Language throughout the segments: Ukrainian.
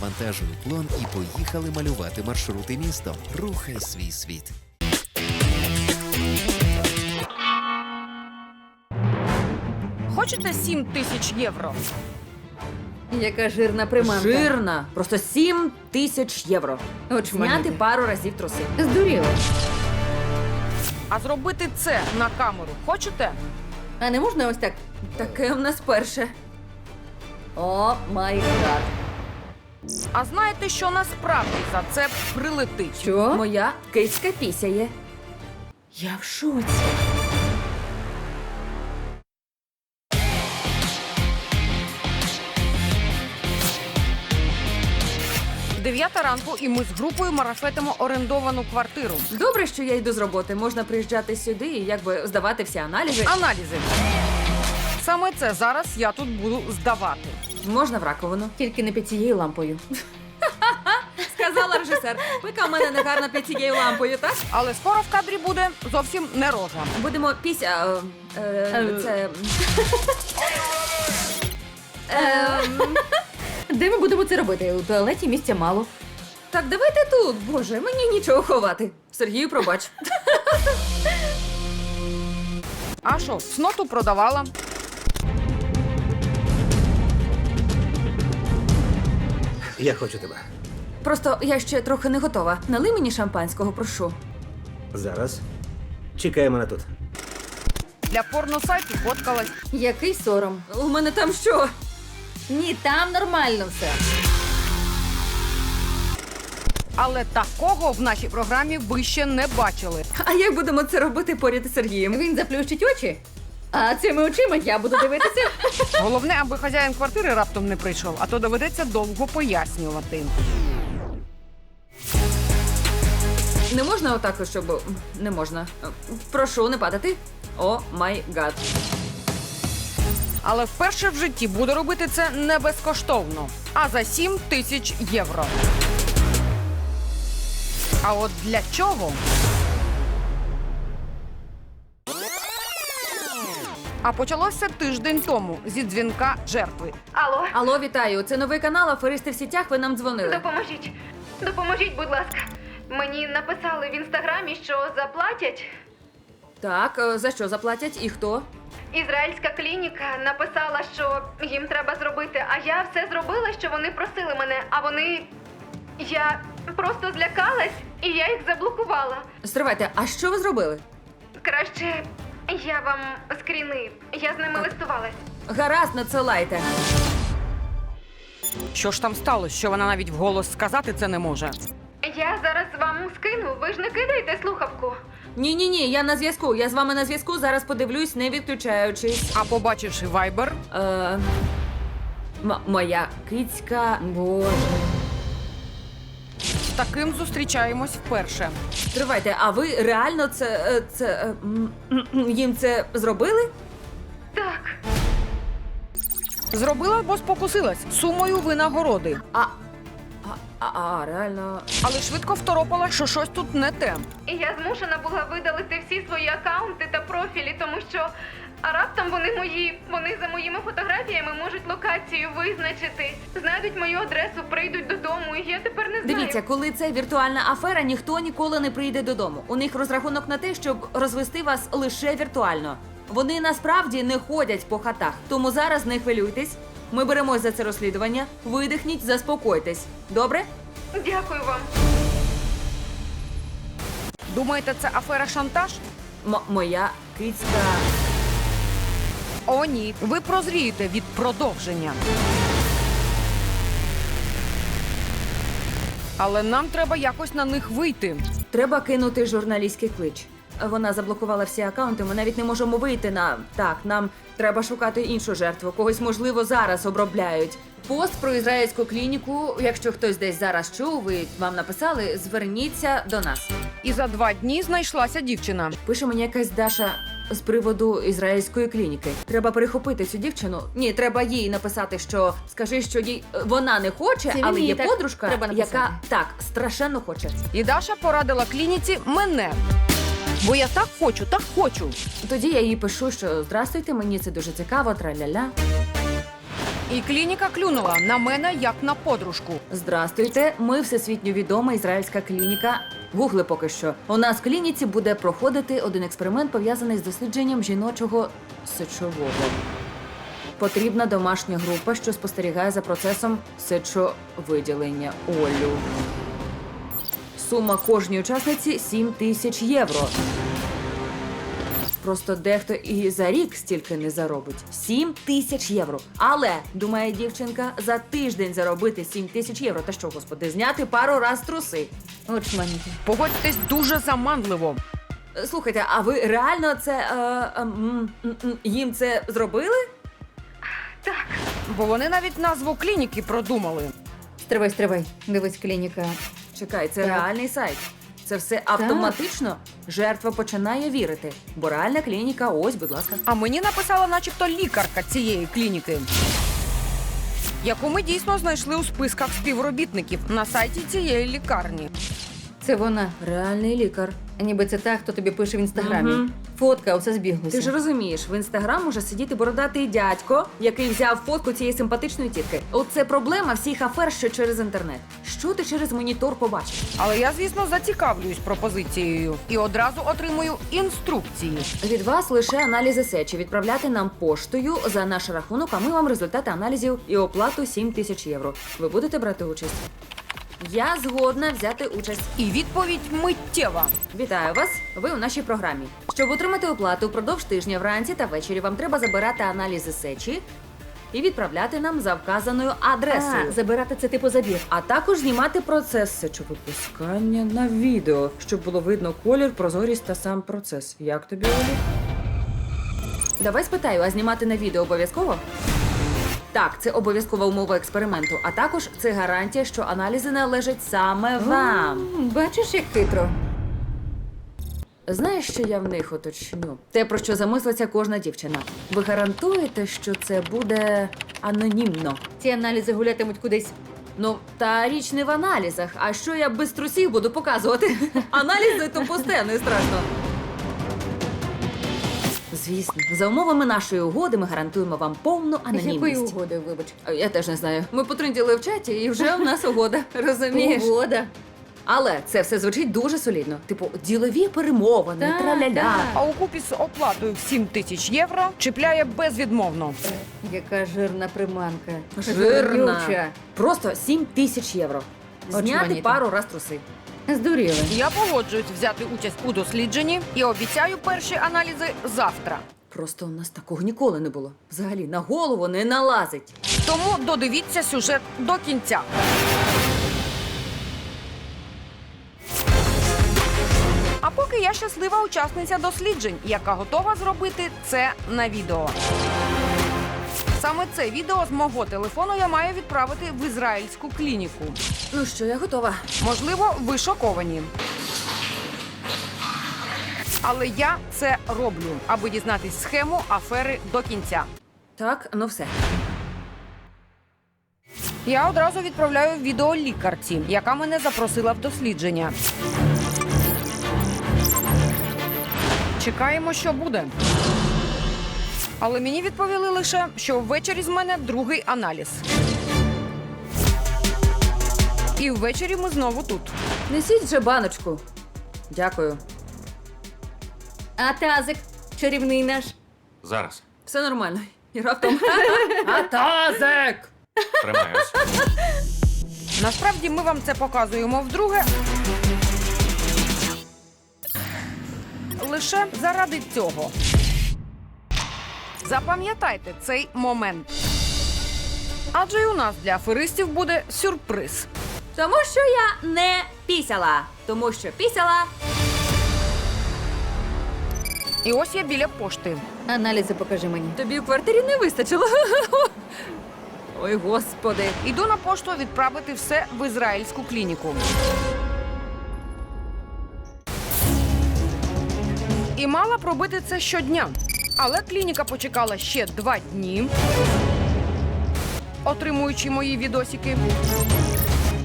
завантажили плон і поїхали малювати маршрути містом. Рухай свій світ. Хочете 7 тисяч євро? Яка жирна приманка. Жирна. Просто 7 тисяч євро. Зняти пару разів труси. Здуріло. А зробити це на камеру хочете? А не можна ось так? Таке в нас перше. О май гад. А знаєте, що насправді за це прилетить? Що? Моя кицька пісяє. Я в шоці. Дев'ята ранку, і ми з групою марафетимо орендовану квартиру. Добре, що я йду з роботи. Можна приїжджати сюди і якби здавати всі аналізи. Аналізи. Саме це зараз я тут буду здавати. Можна в раковину. Тільки не під цією лампою. Сказала режисер. Пика в мене не гарна під цією лампою, так? Але скоро в кадрі буде зовсім не рожа. Будемо піся. Е, е, Е. це. Ем, Де ми будемо це робити? У туалеті місця мало. так, давайте тут. Боже, мені нічого ховати. Сергію, пробач. А що, сноту продавала? Я хочу тебе. Просто я ще трохи не готова. Налий мені шампанського, прошу. Зараз. Чекай мене тут. Для порносайту фоткалась. Який сором. У мене там що? Ні, там нормально все. Але такого в нашій програмі ви ще не бачили. А як будемо це робити поряд із Сергієм? Він заплющить очі. А цими очима я буду дивитися. Головне, аби хазяїн квартири раптом не прийшов, а то доведеться довго пояснювати. Не можна отак, щоб. Не можна. Прошу не падати. О май гад. Але вперше в житті буду робити це не безкоштовно, а за 7 тисяч євро. А от для чого? А почалося тиждень тому зі дзвінка жертви. Алло, Алло, вітаю. Це новий канал Аферисти в сітях. Ви нам дзвонили. допоможіть. Допоможіть, будь ласка. Мені написали в інстаграмі, що заплатять. Так, е, за що заплатять і хто? Ізраїльська клініка написала, що їм треба зробити, а я все зробила, що вони просили мене, а вони. Я просто злякалась і я їх заблокувала. Стривайте, а що ви зробили? Краще я вам скріни. Я з ними листувалась. Гаразд, надсилайте. Що ж там сталося, що вона навіть вголос сказати це не може? Я зараз вам скину. Ви ж не кидаєте слухавку. Ні, ні, ні, я на зв'язку. Я з вами на зв'язку. Зараз подивлюсь, не відключаючись. А побачивши вайбер, Е, м- моя кицька. Боже. Таким зустрічаємось вперше. Стривайте, а ви реально це. е, це е, їм це зробили? Так. Зробила, бо спокусилась сумою винагороди, А. А, а, а реально. але швидко второпала, що щось тут не те. І я змушена була видалити всі свої акаунти та профілі, тому що а раптом вони мої, вони за моїми фотографіями можуть локацію визначити, знайдуть мою адресу, прийдуть додому, і я тепер не знаю. Дивіться, коли це віртуальна афера, ніхто ніколи не прийде додому. У них розрахунок на те, щоб розвести вас лише віртуально. Вони насправді не ходять по хатах. Тому зараз не хвилюйтесь. Ми беремось за це розслідування. Видихніть, заспокойтесь. Добре? Дякую вам. Думаєте, це афера шантаж? М- моя кицька. О, ні. Ви прозрієте від продовження. Але нам треба якось на них вийти. Треба кинути журналістський клич. Вона заблокувала всі акаунти. Ми навіть не можемо вийти на так. Нам треба шукати іншу жертву. Когось можливо зараз обробляють. Пост про ізраїльську клініку. Якщо хтось десь зараз чув, ви вам написали, зверніться до нас. І за два дні знайшлася дівчина. Пише мені якась Даша з приводу ізраїльської клініки. Треба перехопити цю дівчину. Ні, треба їй написати, що скажи, що їй вона не хоче, Це але є так подружка, треба написати. яка так страшенно хоче. І Даша порадила клініці мене. Бо я так хочу, так хочу. Тоді я їй пишу, що здрастуйте, мені це дуже цікаво, траля-ля. І клініка клюнула на мене як на подружку. Здрастуйте, ми всесвітньо відома ізраїльська клініка. Гугли поки що. У нас в клініці буде проходити один експеримент, пов'язаний з дослідженням жіночого сечового. Потрібна домашня група, що спостерігає за процесом сечовиділення Олю. Сума кожній учасниці 7 тисяч євро. Просто дехто і за рік стільки не заробить. 7 тисяч євро. Але, думає дівчинка, за тиждень заробити 7 тисяч євро. Та що, господи, зняти пару раз труси. Очманіти. Погодьтесь дуже заманливо. Слухайте, а ви реально це е, е, м, м, м, їм це зробили? Бо вони навіть назву клініки продумали. Стривай, стривай. Дивись, клініка. Чекай, це Так. реальний сайт. Це все автоматично. Жертва починає вірити. Бо реальна клініка, ось, будь ласка. А мені написала, начебто, лікарка цієї клініки, яку ми дійсно знайшли у списках співробітників на сайті цієї лікарні. Це вона. Реальний лікар. Ніби це та, хто тобі пише в інстаграмі. Мгм. Фотка, усе збіглося. Ти ж розумієш, в інстаграм може сидіти бородатий дядько, який взяв фотку цієї симпатичної тітки. Оце проблема всіх афер, що через інтернет. Що ти через монітор побачиш? Але я, звісно, зацікавлююсь пропозицією і одразу отримую інструкції. Від вас лише аналізи сечі відправляти нам поштою за наш рахунок, а ми вам результати аналізів і оплату 7 тисяч євро. Ви будете брати участь? Я згодна взяти участь. І відповідь миттєва. Вітаю вас! Ви у нашій програмі. Щоб отримати оплату впродовж тижня вранці та ввечері, вам треба забирати аналізи сечі і відправляти нам за вказаною адресою. А, забирати це типу забір. А також знімати процес сечовипускання на відео, щоб було видно колір, прозорість та сам процес. Як тобі, Олі? Давай спитаю, а знімати на відео обов'язково? Так, це обов'язкова умова експерименту, а також це гарантія, що аналізи належать саме вам. Бачиш, як хитро. Знаєш, що я в них уточню? Те, про що замислиться кожна дівчина. Ви гарантуєте, що це буде анонімно? Ці аналізи гулятимуть кудись. Ну, та річ не в аналізах. А що я без трусів буду показувати? Аналізи то пусте, не страшно. Звісно, за умовами нашої угоди ми гарантуємо вам повну Якою анонімність. угодою, вибач? А Я теж не знаю. Ми потрынділи в чаті, і вже в нас угода. Розумієш? Угода. Але це все звучить дуже солідно. Типу, ділові перемовини, Так, траля-ля. так. А у купі з оплатою в 7 тисяч євро чіпляє безвідмовно. Яка жирна приманка. Жирна. Жирнюча. Просто 7 тисяч євро. Зняти Очманіти. пару раз труси. Здуріли. Я погоджуюсь взяти участь у дослідженні і обіцяю перші аналізи завтра. Просто у нас такого ніколи не було. Взагалі на голову не налазить. Тому додивіться сюжет до кінця. А поки я щаслива учасниця досліджень, яка готова зробити це на відео. Саме це відео з мого телефону я маю відправити в ізраїльську клініку. Ну що, я готова. Можливо, ви шоковані. Але я це роблю, аби дізнатись схему афери до кінця. Так, ну все. Я одразу відправляю відео лікарці, яка мене запросила в дослідження. Чекаємо, що буде. Але мені відповіли лише, що ввечері з мене другий аналіз. І ввечері ми знову тут. Несіть вже баночку. Дякую. А тазик, чарівний наш. Зараз. Все нормально. І раптом. А тазик! Тримаюсь. Насправді ми вам це показуємо вдруге. Лише заради цього. Запам'ятайте цей момент. Адже й у нас для аферистів буде сюрприз. Тому що я не пісяла. Тому що пісяла. І ось я біля пошти. Аналізи покажи мені. Тобі в квартирі не вистачило. Ой, господи. Іду на пошту відправити все в ізраїльську клініку. І мала пробити це щодня. Але клініка почекала ще два дні, отримуючи мої відосики.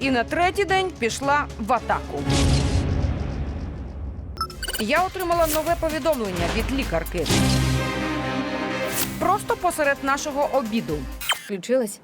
І на третій день пішла в атаку. Я отримала нове повідомлення від лікарки. Просто посеред нашого обіду. включилась?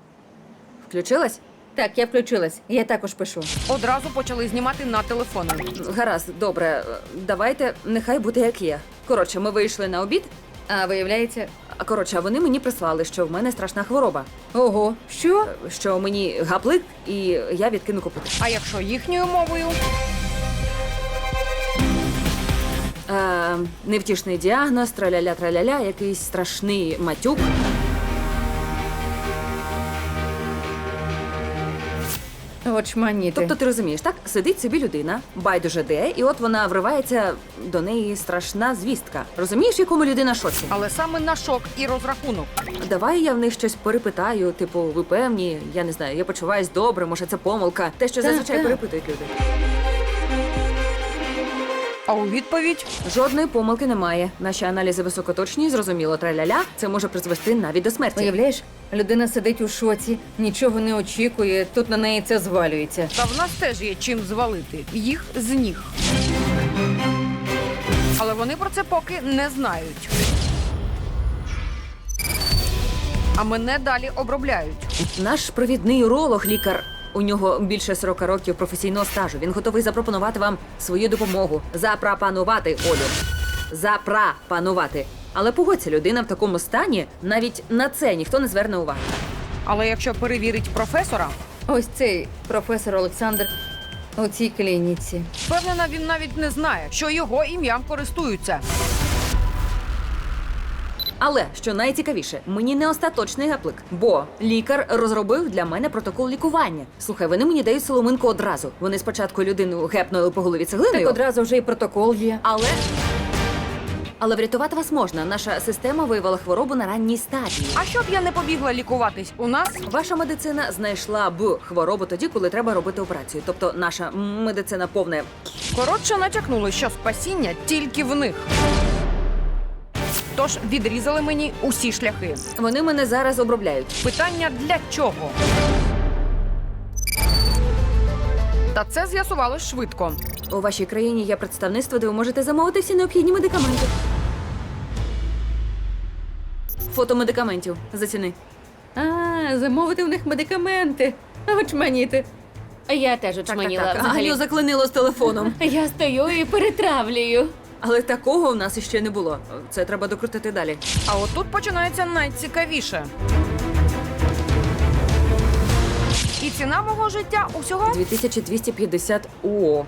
Включилась? Так, я включилась. Я також пишу. Одразу почали знімати на телефони. Гаразд, добре. Давайте, нехай буде як є. Коротше, ми вийшли на обід. А виявляється, А коротше, а вони мені прислали, що в мене страшна хвороба, ого, що? що мені гаплик, і я відкину копити. А якщо їхньою мовою, Е, невтішний діагноз, траляля траляля, якийсь страшний матюк. Очманіти. Тобто ти розумієш, так? Сидить собі людина, байдуже де, і от вона вривається до неї страшна звістка. Розумієш, в якому людина шоці? але саме на шок і розрахунок. Давай я в них щось перепитаю, типу, ви певні, я не знаю, я почуваюсь добре, може це помилка. Те, що Так, зазвичай так. перепитують люди. А у відповідь Жодної помилки немає. Наші аналізи високоточні, зрозуміло, траляля. Це може призвести навіть до смерті. Уявляєш, людина сидить у шоці, нічого не очікує, тут на неї це звалюється. та в нас теж є чим звалити їх з ніг. Але вони про це поки не знають. А мене далі обробляють. Наш провідний уролог, лікар. У нього більше 40 років професійного стажу. Він готовий запропонувати вам свою допомогу. Запропонувати, Олю. Запропонувати. Але погодься, людина в такому стані, навіть на це ніхто не зверне уваги. Але якщо перевірить професора, Ось цей професор Олександр у цій клініці. впевнена, він навіть не знає, що його ім'ям користуються. Але що найцікавіше, мені не остаточний гаплик, бо лікар розробив для мене протокол лікування. Слухай, вони мені дають соломинку одразу. Вони спочатку людину гепнули по голові цеглиною, Так одразу вже і протокол є. але. Але врятувати вас можна. Наша система виявила хворобу на ранній стадії. А щоб я не побігла лікуватись у нас, Ваша медицина знайшла б хворобу тоді, коли треба робити операцію. Тобто наша медицина повне. коротше натякнули, що спасіння тільки в них. Тож відрізали мені усі шляхи. Вони мене зараз обробляють. Питання для чого? Та це з'ясувалось швидко. У вашій країні є представництво, де ви можете замовити всі необхідні медикаменти. Фото медикаментів. Заціни. А, замовити в них медикаменти. Очманіти. Я теж очманіла. так, так. взагалі. Галю заклинило з телефоном. Я стою і перетравлюю. Але такого в нас іще не було. Це треба докрутити далі. А отут починається найцікавіше. І ціна мого життя усього 2250 ОО.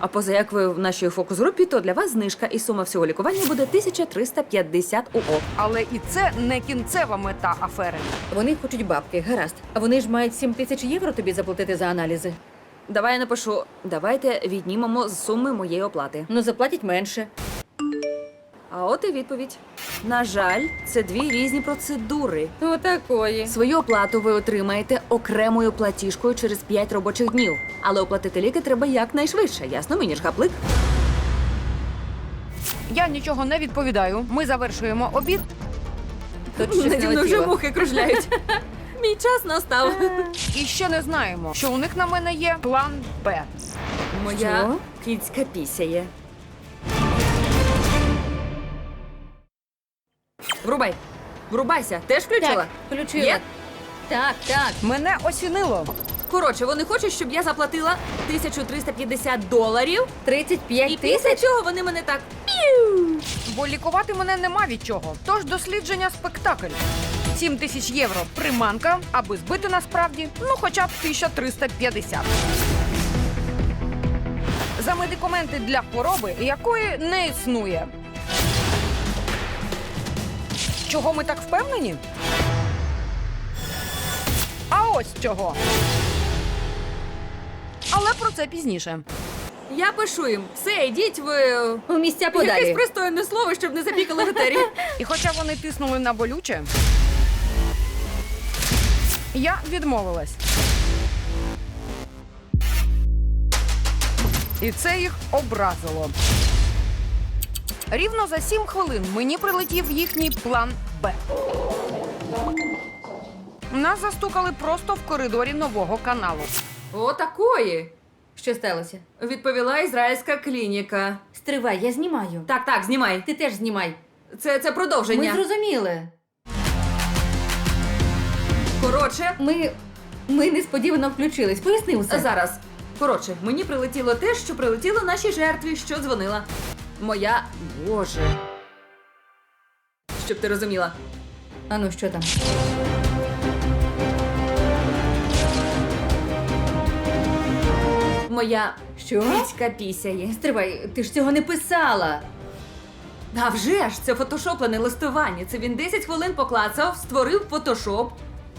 А поза як ви в нашій фокус-групі, то для вас знижка і сума всього лікування буде 1350 ОО. Але і це не кінцева мета афери. Вони хочуть бабки, гаразд. А вони ж мають 7 тисяч євро тобі заплатити за аналізи. Давай я напишу. Давайте віднімемо з суми моєї оплати. Ну, заплатять менше. А от і відповідь. На жаль, це дві різні процедури. Отакої. Свою оплату ви отримаєте окремою платіжкою через 5 робочих днів. Але оплатити ліки треба якнайшвидше. Ясно мені ж гаплик? Я нічого не відповідаю. Ми завершуємо обід. Тут щось Наді мною вже мухи кружляють. Мій час настав. І ще не знаємо, що у них на мене є план Б. Моя кицька пісяє. Врубай. Врубайся. Теж включила? Так, включила. Є? Так, так. Мене осінило. Коротше, вони хочуть, щоб я заплатила 1350 доларів. 35 І після тисяч? цього вони мене так. Бо лікувати мене нема від чого. Тож дослідження спектакль. 7 тисяч євро приманка, аби збити насправді, ну хоча б 1350. За медикаменти для хвороби, якої не існує. Чого ми так впевнені? А ось чого. Але про це пізніше. Я пишу їм. Все, йдіть ви. У місця Якесь подалі. пристойне слово, щоб не запікали в етері. І хоча вони тиснули на болюче, я відмовилась. І це їх образило. Рівно за сім хвилин мені прилетів їхній план Б. Нас застукали просто в коридорі нового каналу. Отакої. Що сталося? Відповіла ізраїльська клініка. Стривай, я знімаю. Так, так, знімай. Ти теж знімай. Це, це Ми продовження. зрозуміли. Коротше, Ми. Ми несподівано включились. Поясни усе. зараз. Коротше, мені прилетіло те, що прилетіло нашій жертві, що дзвонила. Моя. Боже. Щоб ти розуміла. А ну що там? Моя Що? піцька пісяє. Стривай, ти ж цього не писала. А вже ж, це фотошоплене листування. Це він 10 хвилин поклацав, створив фотошоп,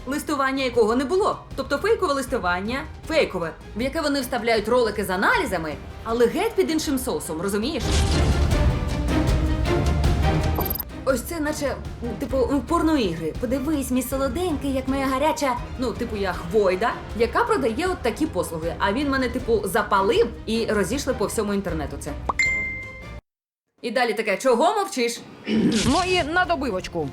листування якого не було. Тобто фейкове листування, фейкове, в яке вони вставляють ролики з аналізами, але геть під іншим соусом, розумієш? Ось це наче, типу, порноігри. Подивись, мій солоденький, як моя гаряча, ну, типу, я хвойда, яка продає от такі послуги. А він мене, типу, запалив і розійшли по всьому інтернету це. І далі таке, чого мовчиш? І на добивочку.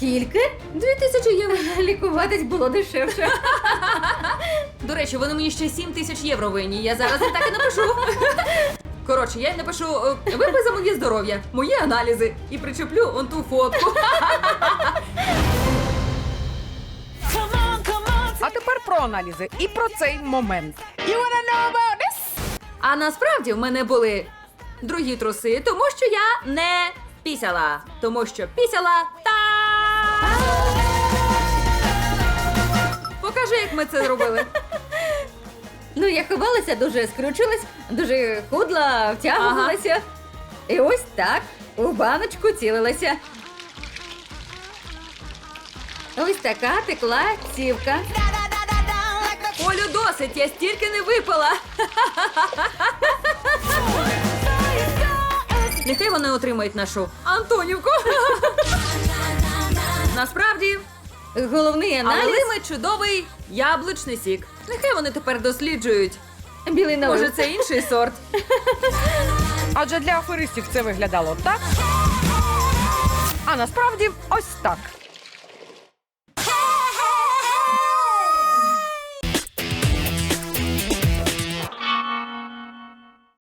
Скільки? Дві тисячі євро. Лікуватись було дешевше. До речі, вони мені ще 7 тисяч євро винні. Я зараз їм так і напишу. Коротше, я їм напишу е, випий за моє здоров'я, мої аналізи і причеплю он ту фотку. А тепер про аналізи і про цей момент. А насправді в мене були другі труси, тому що я не пісяла. Тому що пісяла Покажи, як ми це зробили. Ну, я ховалася, дуже скручилась, дуже худла, втягувалася. І ось так у баночку цілилася. Ось така текла цівка. Олю, досить, я стільки не випила. Нехай вони отримають нашу Антонівку. Насправді, Головний але аналіз ми чудовий яблучний сік. Нехай вони тепер досліджують. білий налив. Може, це інший сорт. Адже для аферистів це виглядало так. А насправді ось так.